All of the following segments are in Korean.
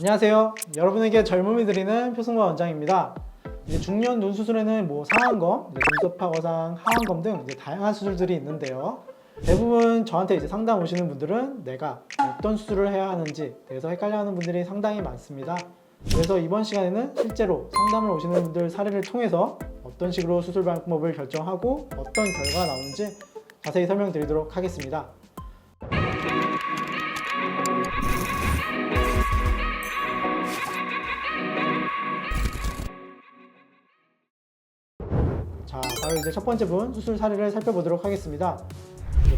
안녕하세요. 여러분에게 젊음이 드리는 표승과 원장입니다. 이제 중년 눈 수술에는 뭐 상안검, 이제 눈썹 파 거상, 하안검 등 이제 다양한 수술들이 있는데요. 대부분 저한테 이제 상담 오시는 분들은 내가 어떤 수술을 해야 하는지 대해서 헷갈려하는 분들이 상당히 많습니다. 그래서 이번 시간에는 실제로 상담을 오시는 분들 사례를 통해서 어떤 식으로 수술 방법을 결정하고 어떤 결과가 나오는지 자세히 설명드리도록 하겠습니다. 자, 바로 이제 첫 번째 분 수술 사례를 살펴보도록 하겠습니다.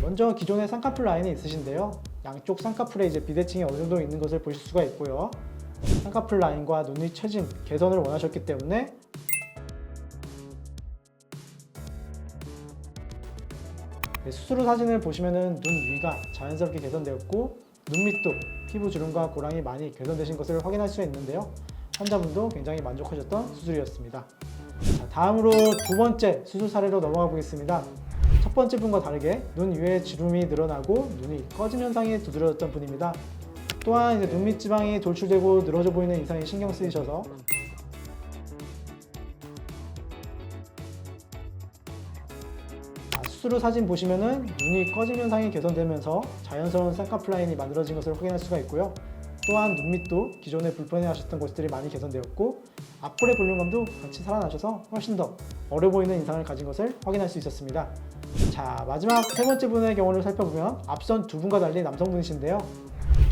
먼저 기존의 쌍꺼풀 라인이 있으신데요. 양쪽 쌍꺼풀에 이제 비대칭이 어느 정도 있는 것을 보실 수가 있고요. 쌍꺼풀 라인과 눈의 처짐 개선을 원하셨기 때문에 네, 수술 후 사진을 보시면은 눈 위가 자연스럽게 개선되었고 눈 밑도 피부 주름과 고랑이 많이 개선되신 것을 확인할 수 있는데요. 환자분도 굉장히 만족하셨던 수술이었습니다. 자, 다음으로 두 번째 수술 사례로 넘어가 보겠습니다. 첫 번째 분과 다르게 눈 위에 주름이 늘어나고 눈이 꺼짐 현상이 두드러졌던 분입니다. 또한 이제 눈밑 지방이 돌출되고 늘어져 보이는 이상이 신경 쓰이셔서 자, 수술 후 사진 보시면은 눈이 꺼짐 현상이 개선되면서 자연스러운 쌍꺼풀 라인이 만들어진 것을 확인할 수가 있고요. 또한 눈 밑도 기존에 불편해하셨던 곳들이 많이 개선되었고 앞볼의 볼륨감도 같이 살아나셔서 훨씬 더 어려 보이는 인상을 가진 것을 확인할 수 있었습니다. 자 마지막 세 번째 분의 경우를 살펴보면 앞선 두 분과 달리 남성분이신데요.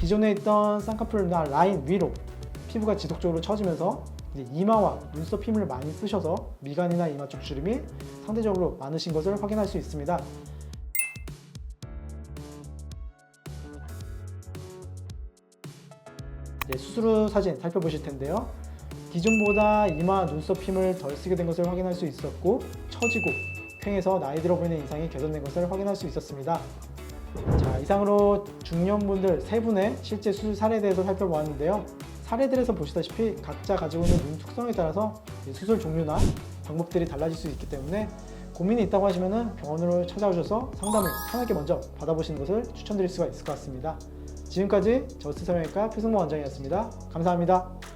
기존에 있던 쌍꺼풀이나 라인 위로 피부가 지속적으로 처지면서 이마와 눈썹 힘을 많이 쓰셔서 미간이나 이마 쪽 주름이 상대적으로 많으신 것을 확인할 수 있습니다. 수술 후 사진 살펴보실 텐데요. 기존보다 이마 눈썹 힘을 덜 쓰게 된 것을 확인할 수 있었고 처지고 퀭에서 나이 들어 보이는 인상이 개선된 것을 확인할 수 있었습니다. 자 이상으로 중년분들 세 분의 실제 수술 사례에 대해서 살펴보았는데요. 사례들에서 보시다시피 각자 가지고 있는 눈 특성에 따라서 이 수술 종류나 방법들이 달라질 수 있기 때문에 고민이 있다고 하시면 병원으로 찾아오셔서 상담을 편하게 먼저 받아보시는 것을 추천드릴 수가 있을 것 같습니다. 지금까지 저스트 성형외과 표승모 원장이었습니다. 감사합니다.